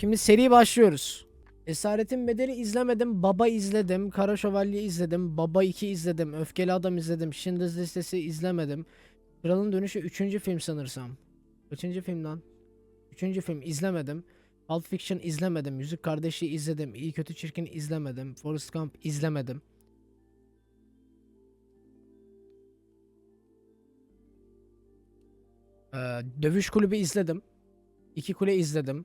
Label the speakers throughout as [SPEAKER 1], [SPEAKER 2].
[SPEAKER 1] Şimdi seri başlıyoruz. Esaretin Bedeli izlemedim. Baba izledim. Kara Şövalye izledim. Baba 2 izledim. Öfkeli Adam izledim. Schindler's Listesi izlemedim. Kralın Dönüşü 3. film sanırsam. Kaçıncı film lan? 3. film izlemedim. Pulp Fiction izlemedim. Yüzük Kardeşi izledim. İyi Kötü Çirkin izlemedim. Forrest Gump izlemedim. Ee, Dövüş Kulübü izledim. İki Kule izledim.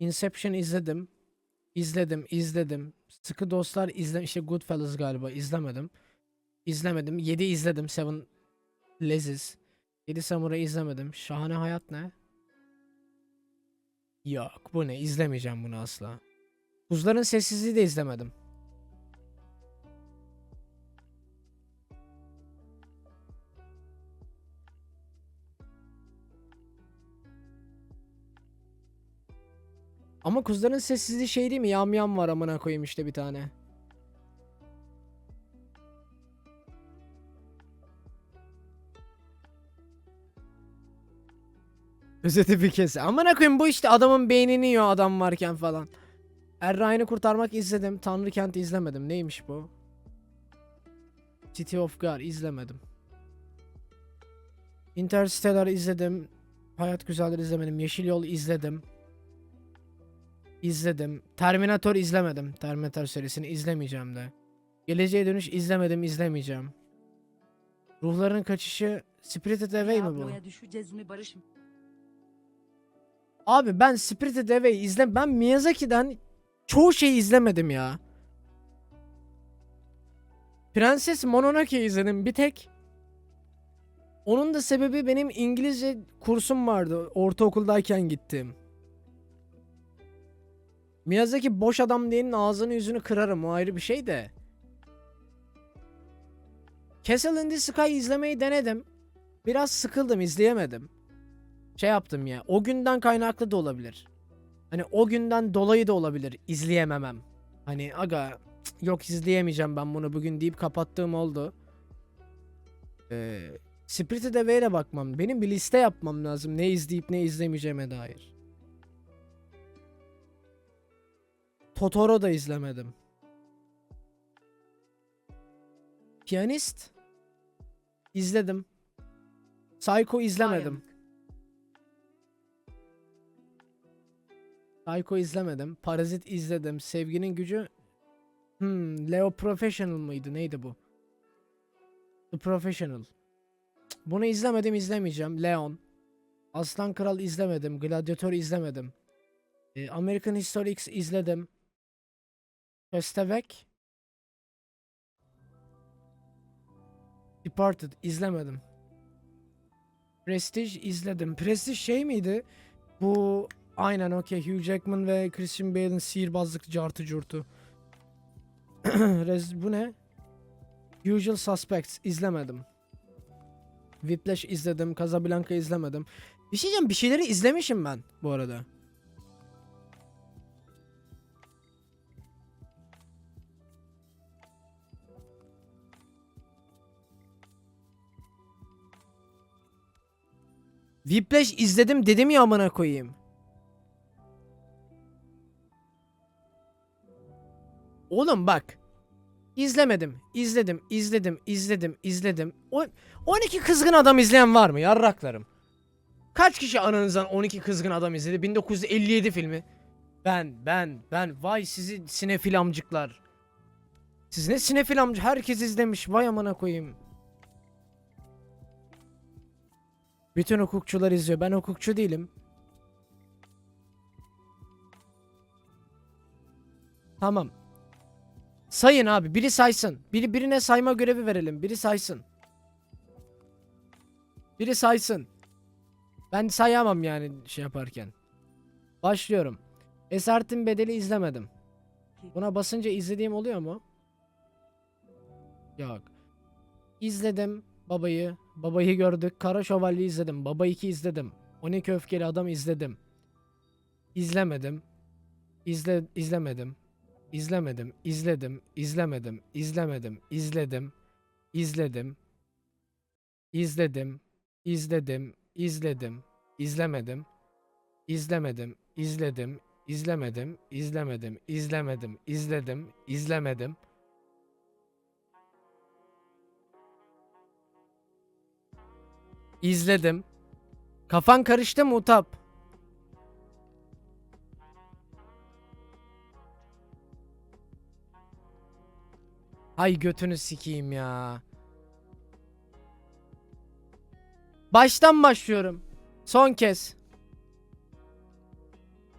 [SPEAKER 1] Inception izledim. İzledim, izledim. Sıkı Dostlar izle işte Goodfellas galiba izlemedim. İzlemedim. 7 izledim. Seven Leziz. 7 Samurai izlemedim. Şahane Hayat ne? Yok bu ne? İzlemeyeceğim bunu asla. Buzların Sessizliği de izlemedim. Ama kuzuların sessizliği şey değil mi? Yam yam var amına koyayım işte bir tane. Özeti bir kez. Amına koyayım bu işte adamın beynini yiyor adam varken falan. Erray'ını kurtarmak izledim. Tanrı Kent'i izlemedim. Neymiş bu? City of God izlemedim. Interstellar izledim. Hayat Güzeldir izlemedim. Yeşil Yol izledim. İzledim. Terminator izlemedim. Terminator serisini izlemeyeceğim de. Geleceğe Dönüş izlemedim, izlemeyeceğim. Ruhların Kaçışı Spirited Away mi bu?
[SPEAKER 2] Düşeceğiz mi?
[SPEAKER 1] Abi ben Spirited Away izle ben Miyazaki'den çoğu şeyi izlemedim ya. Prenses Mononoke izledim bir tek. Onun da sebebi benim İngilizce kursum vardı ortaokuldayken gittim. Miyazaki boş adam diyenin ağzını yüzünü kırarım o ayrı bir şey de. Castle in the Sky izlemeyi denedim. Biraz sıkıldım izleyemedim şey yaptım ya. O günden kaynaklı da olabilir. Hani o günden dolayı da olabilir izleyememem. Hani aga yok izleyemeyeceğim ben bunu bugün deyip kapattığım oldu. Ee, Spirited Away'e bakmam. Benim bir liste yapmam lazım. Ne izleyip ne izlemeyeceğime dair. Totoro da izlemedim. Piyanist izledim. Psycho izlemedim. Psycho izlemedim. Parazit izledim. Sevginin gücü hmm, Leo Professional mıydı? Neydi bu? The Professional. Bunu izlemedim izlemeyeceğim. Leon. Aslan Kral izlemedim. Gladiator izlemedim. Ee, American History X izledim. Köstebek. Departed izlemedim. Prestige izledim. Prestige şey miydi? Bu aynen okey. Hugh Jackman ve Christian Bale'in sihirbazlık cartı curtu. Bu ne? Usual Suspects izlemedim. Whiplash izledim. Casablanca izlemedim. Bir şey diyeceğim. Bir şeyleri izlemişim ben bu arada. Whiplash izledim dedim ya amına koyayım. Oğlum bak. İzlemedim. İzledim, izledim, izledim, izledim. O 12 kızgın adam izleyen var mı? Yarraklarım. Kaç kişi ananızdan 12 kızgın adam izledi? 1957 filmi. Ben, ben, ben. Vay sizi sinefil amcıklar. Siz ne sinefil amcı? Herkes izlemiş. Vay amına koyayım. Bütün hukukçular izliyor. Ben hukukçu değilim. Tamam. Sayın abi. Biri saysın. Biri birine sayma görevi verelim. Biri saysın. Biri saysın. Ben sayamam yani şey yaparken. Başlıyorum. Esaretin Bedeli izlemedim. Buna basınca izlediğim oluyor mu? Yok. İzledim babayı. Babayı gördük. Kara Şövalye izledim. Baba 2 izledim. 12 Öfkeli Adam izledim. İzlemedim. İzle izlemedim. İzlemedim. İzledim. İzlemedim. İzlemedim. İzledim. İzledim. İzledim. İzledim. İzledim. İzlemedim. İzlemedim. izledim, izlemedim, izlemedim, izlemedim, izledim, izlemedim. İzledim. Kafan karıştı mı Utap? Hay götünü sikeyim ya. Baştan başlıyorum. Son kez.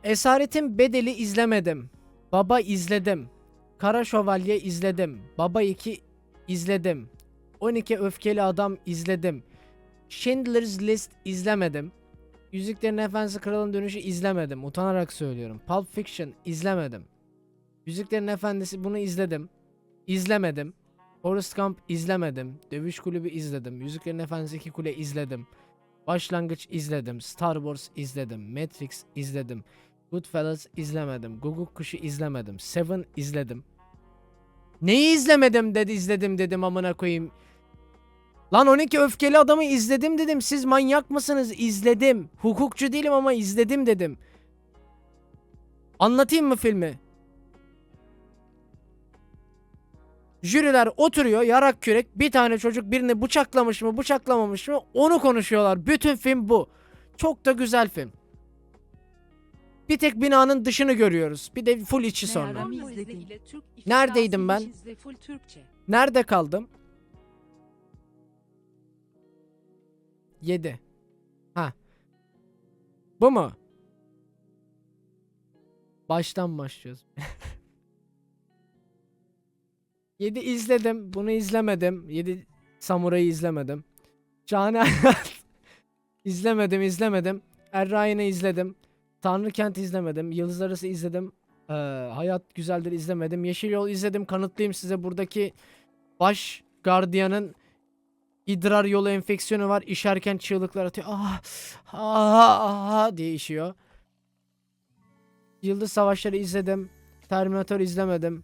[SPEAKER 1] Esaretin Bedeli izlemedim. Baba izledim. Kara Şövalye izledim. Baba 2 izledim. 12 Öfkeli Adam izledim. Schindler's List izlemedim. Yüzüklerin Efendisi Kralın Dönüşü izlemedim. Utanarak söylüyorum. Pulp Fiction izlemedim. Yüzüklerin Efendisi bunu izledim. İzlemedim. Forrest Gump izlemedim. Dövüş Kulübü izledim. Yüzüklerin Efendisi 2 Kule izledim. Başlangıç izledim. Star Wars izledim. Matrix izledim. Goodfellas izlemedim. Guguk Kuşu izlemedim. Seven izledim. Neyi izlemedim dedi izledim dedim amına koyayım. Lan 12 öfkeli adamı izledim dedim. Siz manyak mısınız? İzledim. Hukukçu değilim ama izledim dedim. Anlatayım mı filmi? Jüriler oturuyor yarak kürek bir tane çocuk birini bıçaklamış mı bıçaklamamış mı onu konuşuyorlar. Bütün film bu. Çok da güzel film. Bir tek binanın dışını görüyoruz. Bir de full içi sonra. Neredeydim ben? Nerede kaldım? 7. Ha. Bu mu? Baştan başlıyoruz. 7 izledim. Bunu izlemedim. 7 Samuray'ı izlemedim. Şahane izlemedim, izlemedim. Erray'ını izledim. Tanrı Kent izlemedim. Yıldız Arası izledim. Ee, Hayat Güzeldir izlemedim. Yeşil Yol izledim. Kanıtlayayım size buradaki baş gardiyanın idrar yolu enfeksiyonu var. İşerken çığlıklar atıyor. Ah, ah, ah diye işiyor. Yıldız Savaşları izledim. Terminator izlemedim.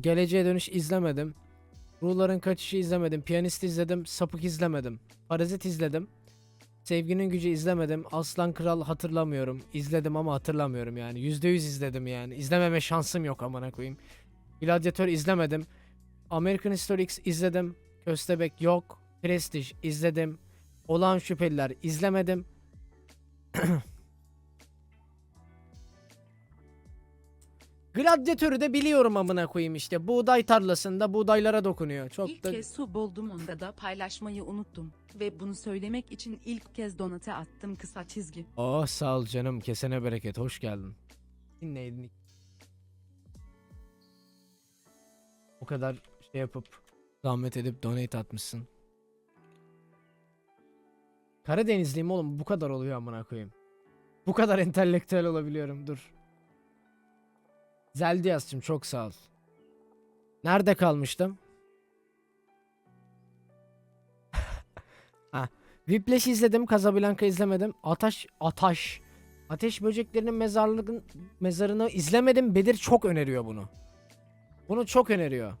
[SPEAKER 1] Geleceğe Dönüş izlemedim. Ruhların Kaçışı izlemedim. Piyanist izledim. Sapık izlemedim. Parazit izledim. Sevginin Gücü izlemedim. Aslan Kral hatırlamıyorum. İzledim ama hatırlamıyorum yani. %100 izledim yani. İzlememe şansım yok amına koyayım. Gladiator izlemedim. American History X izledim. Köstebek yok. Prestige izledim. Olan Şüpheliler izlemedim. Gladiatörü de biliyorum amına koyayım işte. Buğday tarlasında buğdaylara dokunuyor. Çok
[SPEAKER 2] İlk
[SPEAKER 1] da
[SPEAKER 2] kez su buldum onda da paylaşmayı unuttum. Ve bunu söylemek için ilk kez donate attım kısa çizgi.
[SPEAKER 1] Oh sağ ol canım. Kesene bereket. Hoş geldin. Neydin? O kadar şey yapıp zahmet edip donate atmışsın. Karadenizliyim oğlum. Bu kadar oluyor amına koyayım. Bu kadar entelektüel olabiliyorum. Dur. Zeldiyas'cığım çok sağ ol. Nerede kalmıştım? ha. Whiplash izledim, Casablanca izlemedim. Ataş, Ataş. Ateş böceklerinin mezarlığın mezarını izlemedim. Bedir çok öneriyor bunu. Bunu çok öneriyor.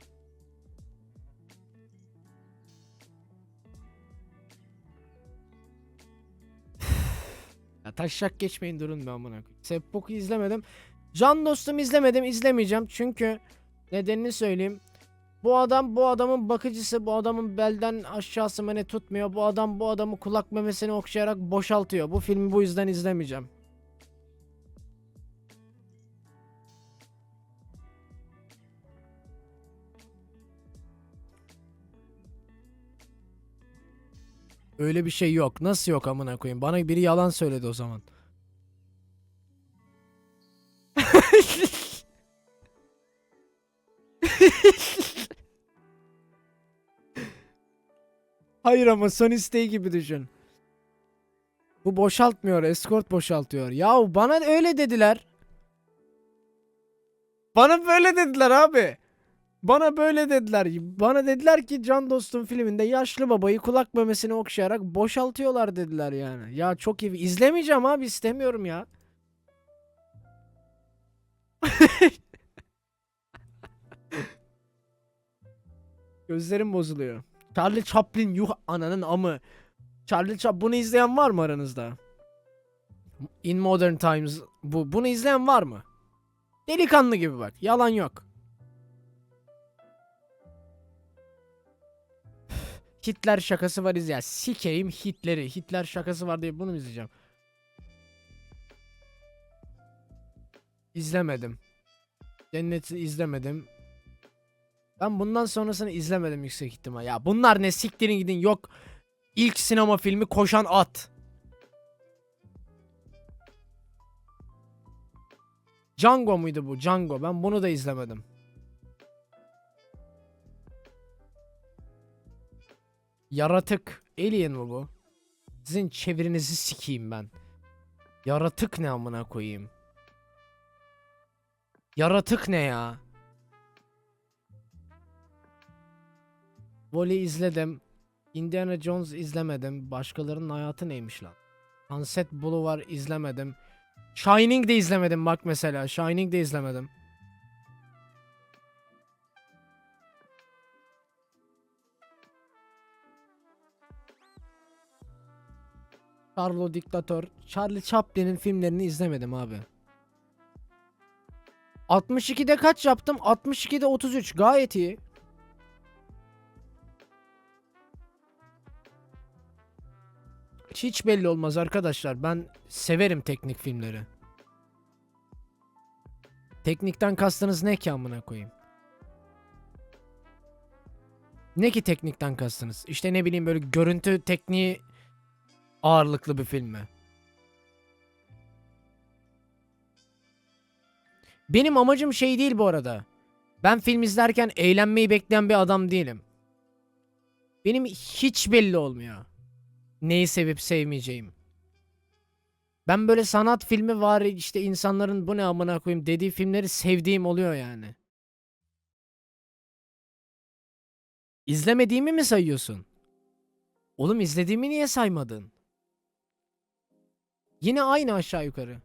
[SPEAKER 1] Ya taşak geçmeyin durun be amına koyayım. Seppuku izlemedim. Can dostum izlemedim, izlemeyeceğim. Çünkü nedenini söyleyeyim. Bu adam bu adamın bakıcısı, bu adamın belden aşağısı beni tutmuyor. Bu adam bu adamı kulak memesini okşayarak boşaltıyor. Bu filmi bu yüzden izlemeyeceğim. Öyle bir şey yok. Nasıl yok amına koyayım? Bana biri yalan söyledi o zaman. Hayır ama son isteği gibi düşün. Bu boşaltmıyor, escort boşaltıyor. Yahu bana öyle dediler. Bana böyle dediler abi. Bana böyle dediler. Bana dediler ki Can Dostum filminde yaşlı babayı kulak memesini okşayarak boşaltıyorlar dediler yani. Ya çok iyi. İzlemeyeceğim abi istemiyorum ya. Gözlerim bozuluyor. Charlie Chaplin yuh ananın amı. Charlie Chaplin bunu izleyen var mı aranızda? In Modern Times bu. Bunu izleyen var mı? Delikanlı gibi bak. Yalan yok. Hitler şakası var izleyen. Sikeyim Hitler'i. Hitler şakası var diye bunu mu izleyeceğim? İzlemedim. Cennet'i izlemedim. Ben bundan sonrasını izlemedim yüksek ihtimal. Ya bunlar ne siktirin gidin yok. İlk sinema filmi Koşan At. Django muydu bu? Django. Ben bunu da izlemedim. Yaratık. Alien mi bu? Sizin çevirinizi sikeyim ben. Yaratık ne amına koyayım? Yaratık ne ya? Volley izledim. Indiana Jones izlemedim. Başkalarının hayatı neymiş lan? Sunset Boulevard izlemedim. Shining de izlemedim bak mesela. Shining de izlemedim. Charlo Diktatör. Charlie Chaplin'in filmlerini izlemedim abi. 62'de kaç yaptım? 62'de 33. Gayet iyi. Hiç belli olmaz arkadaşlar. Ben severim teknik filmleri. Teknikten kastınız ne ki amına koyayım? Ne ki teknikten kastınız? İşte ne bileyim böyle görüntü tekniği ağırlıklı bir film mi? Benim amacım şey değil bu arada. Ben film izlerken eğlenmeyi bekleyen bir adam değilim. Benim hiç belli olmuyor. Neyi sevip sevmeyeceğim. Ben böyle sanat filmi var işte insanların bu ne amına koyayım dediği filmleri sevdiğim oluyor yani. İzlemediğimi mi sayıyorsun? Oğlum izlediğimi niye saymadın? Yine aynı aşağı yukarı.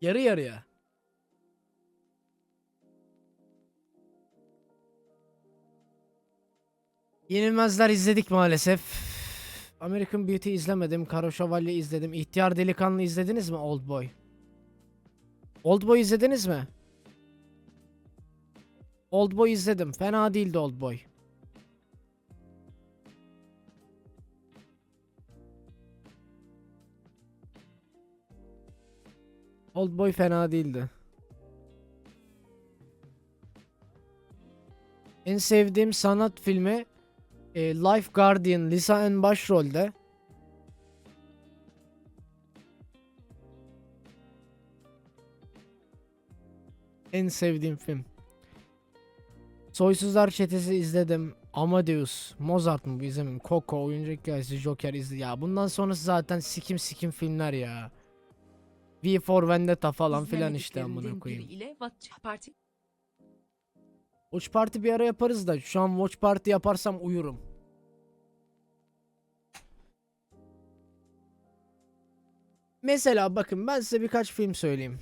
[SPEAKER 1] Yarı yarıya. Yenilmezler izledik maalesef. American Beauty izlemedim. Karo Şövalye izledim. İhtiyar Delikanlı izlediniz mi Old Boy? Old Boy izlediniz mi? Old Boy izledim. Fena değildi Old Boy. Old Boy fena değildi. En sevdiğim sanat filmi e, Life Guardian Lisa en başrolde. En sevdiğim film. Soysuzlar Çetesi izledim. Amadeus, Mozart mı izlemedim. Coco, Oyuncak Hikayesi, Joker izledim. Ya bundan sonrası zaten sikim sikim filmler ya. V for Vendetta falan filan işte amına koyayım.
[SPEAKER 2] ile Watch Party
[SPEAKER 1] Watch Party bir ara yaparız da şu an Watch Party yaparsam uyurum. Mesela bakın ben size birkaç film söyleyeyim.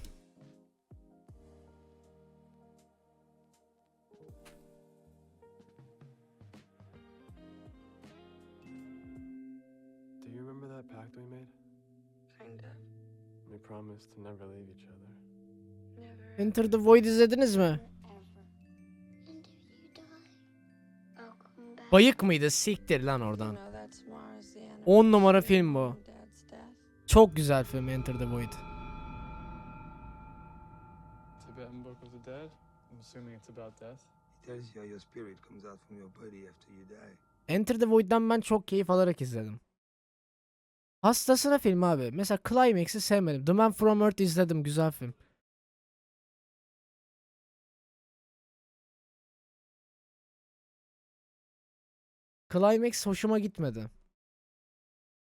[SPEAKER 3] Do you remember that pact we made?
[SPEAKER 4] Kinda.
[SPEAKER 3] We promised to never leave each other.
[SPEAKER 4] Never
[SPEAKER 1] Enter the Void izlediniz mi? Bayık mıydı? Siktir lan oradan.
[SPEAKER 4] know that tomorrow's the
[SPEAKER 1] 10 numara film bu. Çok güzel film Enter the Void.
[SPEAKER 3] Tibetan Book of the Dead? I'm assuming it's about death.
[SPEAKER 5] It tells you how your spirit comes out from your body after you die.
[SPEAKER 1] Enter the Void'den ben çok keyif alarak izledim. Hastasına film abi. Mesela Climax'i sevmedim. The Man From Earth izledim. Güzel film. Climax hoşuma gitmedi.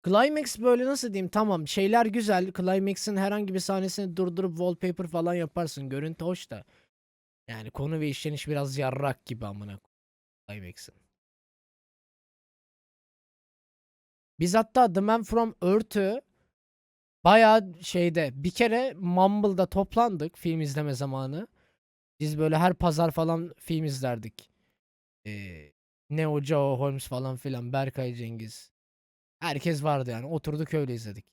[SPEAKER 1] Climax böyle nasıl diyeyim tamam şeyler güzel. Climax'in herhangi bir sahnesini durdurup wallpaper falan yaparsın. Görüntü hoş da. Yani konu ve işleniş biraz yarrak gibi amına Climax'in. Biz hatta The Man From Earth'ü bayağı şeyde bir kere Mumble'da toplandık film izleme zamanı. Biz böyle her pazar falan film izlerdik. Ee, Neo Geo Holmes falan filan. Berkay Cengiz. Herkes vardı yani. Oturduk öyle izledik.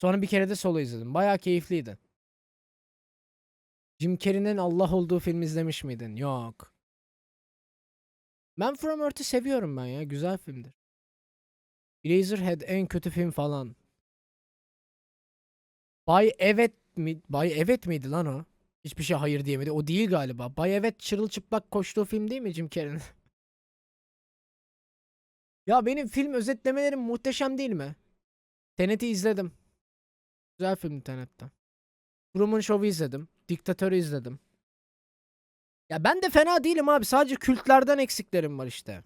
[SPEAKER 1] Sonra bir kere de solo izledim. Bayağı keyifliydi. Jim Carrey'nin Allah olduğu film izlemiş miydin? Yok. Man from Earth'ü seviyorum ben ya. Güzel filmdir. Eraserhead en kötü film falan. Bay Evet mi? Bay Evet miydi lan o? Hiçbir şey hayır diyemedi. O değil galiba. Bay Evet çırılçıplak koştuğu film değil mi Jim Carrey'nin? ya benim film özetlemelerim muhteşem değil mi? Tenet'i izledim. Güzel film Tenet'te. Truman Show'u izledim. Diktatörü izledim. Ya ben de fena değilim abi. Sadece kültlerden eksiklerim var işte.